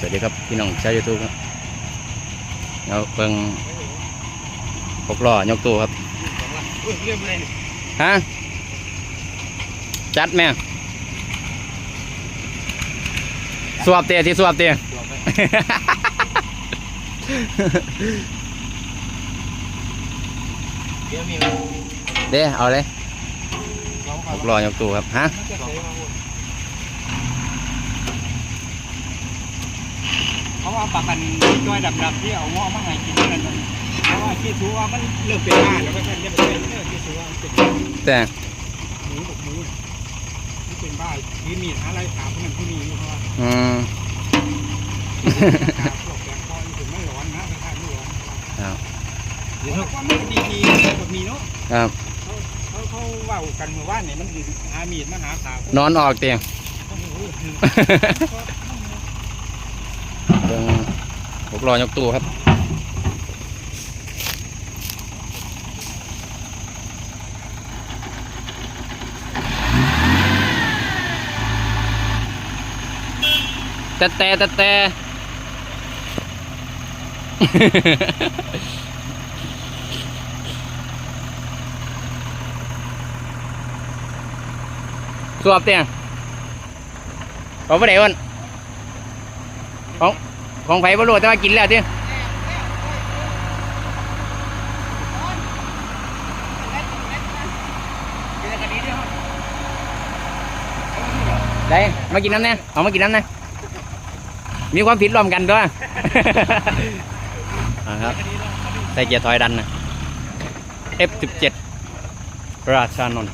สวัสดีครับพี่น้องชาวยูทูบครับเราเบิ่งหกล้อยกตู้ครับเรื่องอะไรนี่ฮะจัดแม่สวบเตียที่สวบเตียบอกไปเดี๋ยวมีไหมเด้เอาเลยสองหกล้อยกตู้ครับฮะ เขา ว่าปากกันจ้อยดับๆที่เอาหม้อมาให้กินนั่นมันเพราะว่าคิดถูว่ามันเริ่มเป็นบ้านแล้วก็เป็นเริ่มเป็นเริ่มคิดถูว่ามันเป็นแต่หมูกับหมูนี่เป็นบ้ายืนมีดหาอะไรถามคนนั้นคนนี้เพราะว่าอืมขาพวกแกงคอยถึงไม่ร้อนนะถ้าไม่ร้อนครับ เดี๋ยวเขาไม่ดีดีแบบนี้เนาะครับ เขาเขาเว่ากันเมื่อวานเนี่ยมันหามีดมาหาขานอนออกเตียง โอ้โหเบิ่งห กลอยกตู้ครับ แต่แต่แต่แต่สวบเตียงเอาไปไหนวะของ ของไผ่บรูแต่ว่ากินแล้วเตีได้มากินน้ำเนี่ยเอามากินน้ำเนี่ยมีความผิดร่วมกันด้วยอ่าครับใส่เกียร์ถอยดันนะ F17 ราชานนท์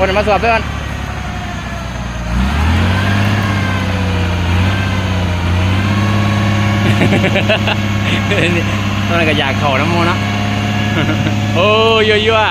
คนมาสอบด้วยกัน นี่ตอนนั้ก็อยากเข่าน้ำมูนะโอ้ยยั่วๆ